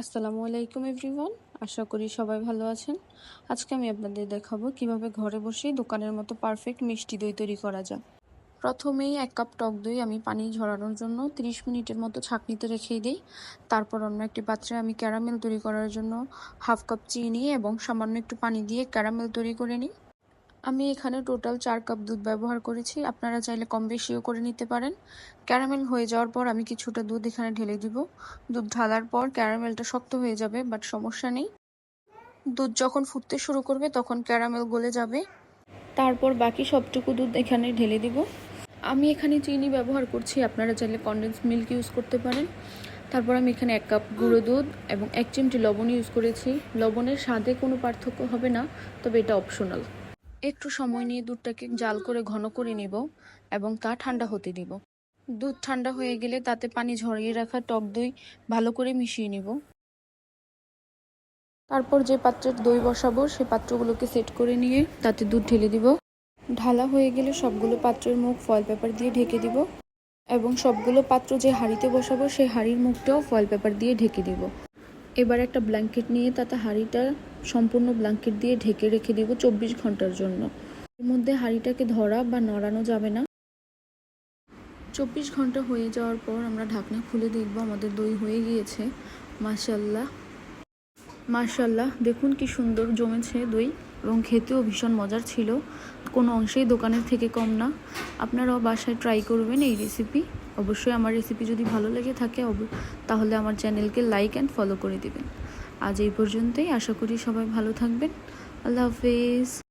আসসালামু আলাইকুম, এভরিওয়ান। আশা করি সবাই ভালো আছেন। আজকে আমি আপনাদের দেখাবো কীভাবে ঘরে বসেই দোকানের মতো পারফেক্ট মিষ্টি দই তৈরি করা যায়। প্রথমেই এক কাপ টক দই আমি পানি ঝরানোর জন্য 30 মিনিটের মতো ছাঁকনিতে রেখে দিই। তারপর অন্য একটি পাত্রে আমি ক্যারামেল তৈরি করার জন্য হাফ কাপ চিনি এবং সামান্য একটু পানি দিয়ে ক্যারামেল তৈরি করে নিই। আমি এখানে টোটাল চার কাপ দুধ ব্যবহার করেছি। আপনারা চাইলে কম বেশিও করে নিতে পারেন। ক্যারামেল হয়ে যাওয়ার পর আমি কিছুটা দুধ এখানে ঢেলে দিব। দুধ ঢালার পর ক্যারামেলটা শক্ত হয়ে যাবে বাট সমস্যা নেই। দুধ যখন ফুটতে শুরু করবে, তখন ক্যারামেল গলে যাবে। তারপর বাকি সবটুকু দুধ এখানে ঢেলে দিব। আমি এখানে চিনি ব্যবহার করছি, আপনারা চাইলে কনডেন্স মিল্ক ইউজ করতে পারেন। তারপর আমি এখানে এক কাপ গুঁড়ো দুধ এবং এক চিমটি লবণ ইউজ করেছি। লবণের স্বাদে কোনো পার্থক্য হবে না, তবে এটা অপশনাল একটু সময় নিয়ে দুধটাকে জাল করে ঘন করে নিব এবং তা ঠান্ডা হতে দিব। দুধ ঠান্ডা হয়ে গেলে তাতে পানি ঝরিয়ে রাখা টক দই ভালো করে মিশিয়ে নিব। তারপর যে পাত্রের দই বসাবো সেই পাত্রগুলোকে সেট করে নিয়ে তাতে দুধ ঢেলে দিব। ঢালা হয়ে গেলে সবগুলো পাত্রের মুখ ফয়েল পেপার দিয়ে ঢেকে দিব এবং সবগুলো পাত্র যে হাঁড়িতে বসাবো সেই হাঁড়ির মুখটাও ফয়েল পেপার দিয়ে ঢেকে দিব। এবার একটা ব্ল্যাঙ্কেট নিয়ে তাতে হাঁড়িটা সম্পূর্ণ ব্ল্যাঙ্কেট দিয়ে ঢেকে রেখে দিব চব্বিশ ঘণ্টার জন্য। এর মধ্যে হাঁড়িটাকে ধরা বা নড়ানো যাবে না। চব্বিশ ঘণ্টা হয়ে যাওয়ার পর আমরা ঢাকনা খুলে দেখব আমাদের দই হয়ে গিয়েছে। মাশাল্লাহ মাশাল্লাহ দেখুন কি সুন্দর জমেছে দই এবং খেতেও ভীষণ মজার ছিল। কোনো অংশেই দোকানের থেকে কম না। আপনারাও বাসায় ট্রাই করবেন এই রেসিপি। অবশ্যই আমার রেসিপি যদি ভালো লেগে থাকে তাহলে আমার চ্যানেলকে লাইক অ্যান্ড ফলো করে দিবেন। আজ এই পর্যন্তই। আশা করি সবাই ভালো থাকবেন। আল্লাহ হাফিজ।